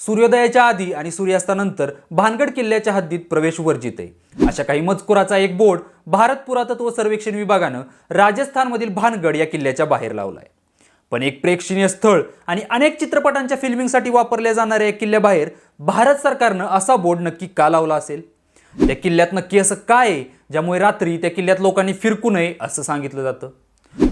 सूर्योदयाच्या आधी आणि सूर्यास्तानंतर भानगड किल्ल्याच्या हद्दीत प्रवेश वर्जित. आहे अशा काही मजकुराचा एक बोर्ड भारत पुरातत्व सर्वेक्षण विभागानं राजस्थानमधील भानगड या किल्ल्याच्या बाहेर लावलाय. पण एक प्रेक्षणीय स्थळ आणि अनेक चित्रपटांच्या फिल्मिंगसाठी वापरल्या जाणाऱ्या या किल्ल्याबाहेर भारत सरकारनं असा बोर्ड नक्की का लावला असेल? त्या किल्ल्यात नक्की असं काय आहे ज्यामुळे रात्री त्या किल्ल्यात लोकांनी फिरकू नये असं सांगितलं जातं?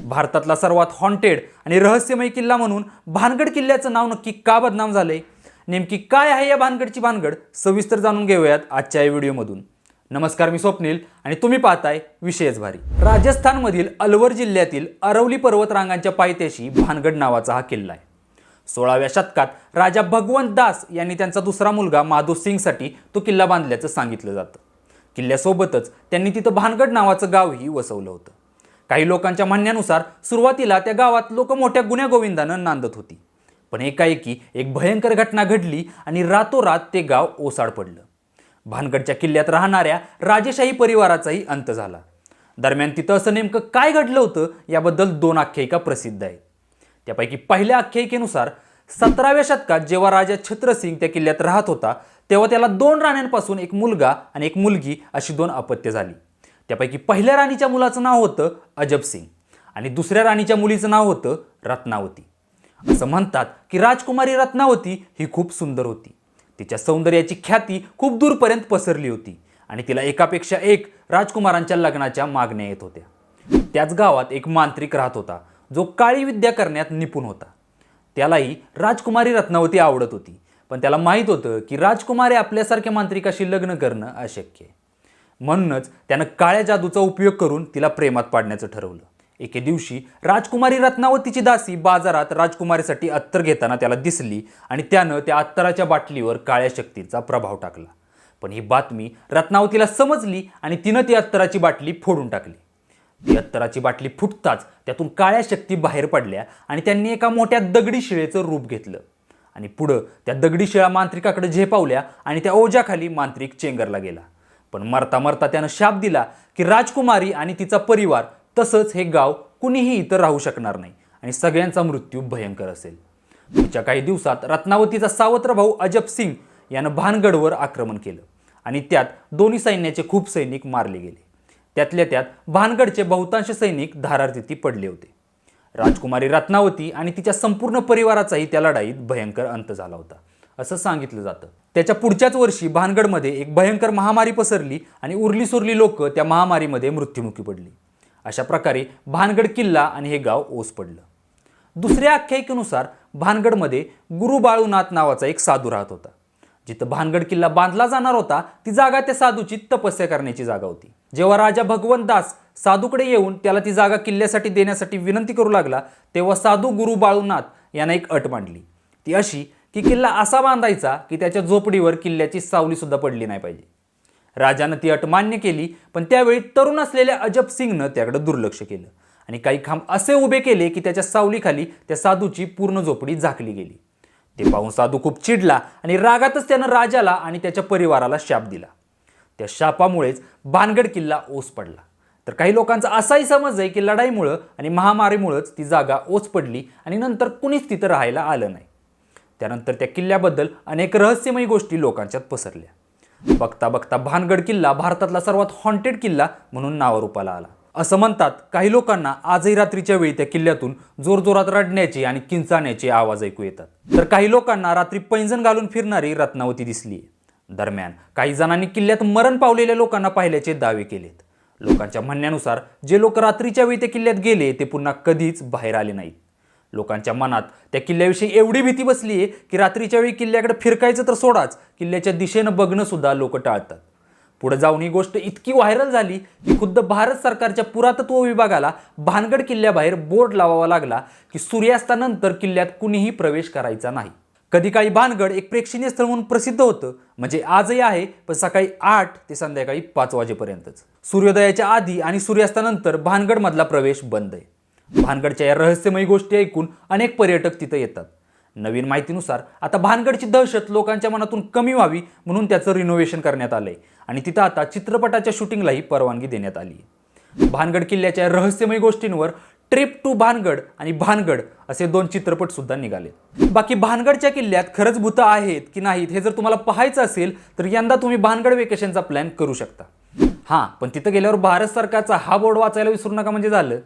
भारतातला सर्वात हॉन्टेड आणि रहस्यमय किल्ला म्हणून भानगड किल्ल्याचं नाव नक्की का बदनाम झालंय? नेमकी काय आहे या भानगडची भानगड? सविस्तर जाणून घेऊयात आजच्या या व्हिडिओमधून. नमस्कार मी स्वप्नील आणि तुम्ही पाहताय विषयच भारी. राजस्थानमधील अलवर जिल्ह्यातील अरवली पर्वतरांगांच्या पायथ्याशी भानगड नावाचा हा किल्ला आहे. सोळाव्या शतकात राजा भगवंत दास यांनी त्यांचा दुसरा मुलगा माधो सिंगसाठी तो किल्ला बांधल्याचं सांगितलं जातं. किल्ल्यासोबतच त्यांनी तिथं भानगड नावाचं गावही वसवलं होतं. काही लोकांच्या म्हणण्यानुसार सुरुवातीला त्या गावात लोक मोठ्या गुन्ह्यागोविंदानं नांदत होती. पण एकाएकी एक भयंकर घटना घडली आणि रातोरात ते गाव ओसाड पडलं. भानगडच्या किल्ल्यात राहणाऱ्या राजेशाही परिवाराचाही अंत झाला. दरम्यान तिथं असं नेमकं काय घडलं होतं याबद्दल दोन आख्यायिका प्रसिद्ध आहेत. त्यापैकी पहिल्या आख्यायिकेनुसार सतराव्या शतकात जेव्हा राजा छत्रसिंग त्या किल्ल्यात राहत होता तेव्हा त्याला दोन राण्यांपासून एक मुलगा आणि एक मुलगी अशी दोन अपत्य झाली. त्यापैकी पहिल्या राणीच्या मुलाचं नाव होतं अजब सिंग आणि दुसऱ्या राणीच्या मुलीचं नाव होतं रत्नावती. असं म्हणतात की राजकुमारी रत्नावती ही खूप सुंदर होती. तिच्या सौंदर्याची ख्याती खूप दूरपर्यंत पसरली होती आणि तिला एकापेक्षा एक राजकुमारांच्या लग्नाच्या मागण्या येत होत्या. त्याच गावात एक मांत्रिक राहत होता जो काळी विद्या करण्यात निपुण होता. त्यालाही राजकुमारी रत्नावती आवडत होती पण त्याला माहीत होतं की राजकुमारी आपल्यासारख्या मांत्रिकाशी लग्न करणं अशक्य आहे. म्हणूनच त्यानं काळ्या जादूचा उपयोग करून तिला प्रेमात पाडण्याचं ठरवलं. एके दिवशी राजकुमारी रत्नावतीची दासी बाजारात राजकुमारीसाठी अत्तर घेताना त्याला दिसली आणि त्यानं त्या अत्तराच्या बाटलीवर काळ्या शक्तीचा प्रभाव टाकला. पण ही बातमी रत्नावतीला समजली आणि तिनं ती अत्तराची बाटली फोडून टाकली. ती अत्तराची बाटली फुटताच त्यातून काळ्या शक्ती बाहेर पडल्या आणि त्यांनी एका मोठ्या दगडी शिळेचं रूप घेतलं. आणि पुढं त्या दगडी शिळा मांत्रिकाकडे झेपावल्या आणि त्या ओझ्याखाली मांत्रिक चेंगरला गेला. पण मरता मरता त्यानं शाप दिला की राजकुमारी आणि तिचा परिवार तसंच हे गाव कुणीही इतर राहू शकणार नाही आणि सगळ्यांचा मृत्यू भयंकर असेल. पुढच्या काही दिवसात रत्नावतीचा सावत्र भाऊ अजब सिंग यानं भानगडवर आक्रमण केलं आणि त्यात दोन्ही सैन्याचे खूप सैनिक मारले गेले. त्यातल्या त्यात भानगडचे बहुतांश सैनिक धारारतिथी पडले होते. राजकुमारी रत्नावती आणि तिच्या संपूर्ण परिवाराचाही त्या लढाईत भयंकर अंत झाला होता असं सांगितलं जातं. त्याच्या पुढच्याच वर्षी भानगडमध्ये एक भयंकर महामारी पसरली आणि उरली सुरली लोक त्या महामारीमध्ये मृत्युमुखी पडली. अशा प्रकारे भानगड किल्ला आणि हे गाव ओस पडलं. दुसऱ्या आख्यायिकेनुसार भानगडमध्ये गुरु बाळूनाथ नावाचा एक साधू राहत होता. जिथं भानगड किल्ला बांधला जाणार होता ती जागा त्या साधूची तपस्या करण्याची जागा होती. जेव्हा राजा भगवंत दास साधूकडे येऊन त्याला ती जागा किल्ल्यासाठी देण्यासाठी विनंती करू लागला तेव्हा साधू गुरु बाळूनाथ यांना एक अट मांडली. ती अशी की किल्ला असा बांधायचा की त्याच्या झोपडीवर किल्ल्याची सावली सुद्धा पडली नाही पाहिजे. राजानं ती अट मान्य केली पण त्यावेळी तरुण असलेल्या अजब सिंगनं त्याकडे दुर्लक्ष केलं. आणि काही खांब असे उभे केले की त्याच्या सावलीखाली त्या साधूची पूर्ण झोपडी झाकली गेली. ते पाहून साधू खूप चिडला आणि रागातच त्यानं राजाला आणि त्याच्या परिवाराला शाप दिला. त्या शापामुळेच भानगड किल्ला ओस पडला. तर काही लोकांचा असाही समज आहे की लढाईमुळं आणि महामारीमुळंच ती जागा ओस पडली आणि नंतर कुणीच तिथं राहायला आलं नाही. त्यानंतर त्या किल्ल्याबद्दल अनेक रहस्यमयी गोष्टी लोकांच्यात पसरल्या. बघता बघता भानगड किल्ला भारतातला सर्वात हॉन्टेड किल्ला म्हणून नावारूपाला आला. असं म्हणतात काही लोकांना आजही रात्रीच्या वेळी त्या किल्ल्यातून जोरजोरात रडण्याचे आणि किंचाण्याचे आवाज ऐकू येतात. तर काही लोकांना रात्री पैंजण घालून फिरणारी रत्नावती दिसली दरम्यान काही जणांनी किल्ल्यात मरण पावलेल्या लोकांना पाहिल्याचे दावे केलेत. लोकांच्या म्हणण्यानुसार जे लोक रात्रीच्या वेळी त्या किल्ल्यात गेले ते पुन्हा कधीच बाहेर आले नाहीत. लोकांच्या मनात. त्या किल्ल्याविषयी एवढी भीती बसली आहे की रात्रीच्या वेळी किल्ल्याकडे फिरकायचं तर सोडाच. किल्ल्याच्या दिशेनं बघणं सुद्धा लोक टाळतात. पुढे जाऊन ही गोष्ट इतकी व्हायरल झाली की खुद्द भारत सरकारच्या पुरातत्व विभागाला भानगड किल्ल्याबाहेर बोर्ड लावावा लागला की सूर्यास्तानंतर किल्ल्यात कुणीही प्रवेश करायचा नाही. कधी काळी भानगड एक प्रेक्षणीय स्थळ म्हणून प्रसिद्ध होतं. म्हणजे आजही आहे पण सकाळी आठ ते संध्याकाळी पाच वाजेपर्यंतच. सूर्योदयाच्या आधी आणि सूर्यास्तानंतर भानगडमधला प्रवेश बंद आहे. भानगडच्या या रहस्यमयी गोष्टी ऐकून अनेक पर्यटक तिथं येतात. नवीन माहितीनुसार आता भानगडची दहशत लोकांच्या मनातून कमी व्हावी म्हणून त्याचं रिनोव्हेशन करण्यात आलंय. आणि तिथं आता चित्रपटाच्या शूटिंगलाही परवानगी देण्यात आली आहे भानगड किल्ल्याच्या रहस्यमय गोष्टींवर ट्रिप टू भानगड आणि भानगड असे दोन चित्रपट सुद्धा निघाले बाकी भानगडच्या किल्ल्यात खरंच भूतं आहेत की नाहीत हे जर तुम्हाला पाहायचं असेल तर यंदा तुम्ही भानगड वेकेशनचा प्लॅन करू शकता. हां पण तिथं गेल्यावर भारत सरकारचा हा बोर्ड वाचायला विसरू नका म्हणजे झालं.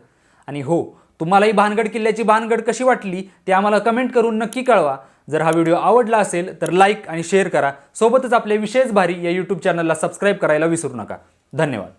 आणि हो तुम्हालाही भानगड किल्ल्याची भानगड कशी वाटली ते आम्हाला कमेंट करून नक्की कळवा. जर हा व्हिडिओ आवडला असेल तर लाईक आणि शेअर करा. सोबतच आपल्या विशेष भारी या यूट्यूब चॅनलला सबस्क्राईब करायला विसरू नका. धन्यवाद.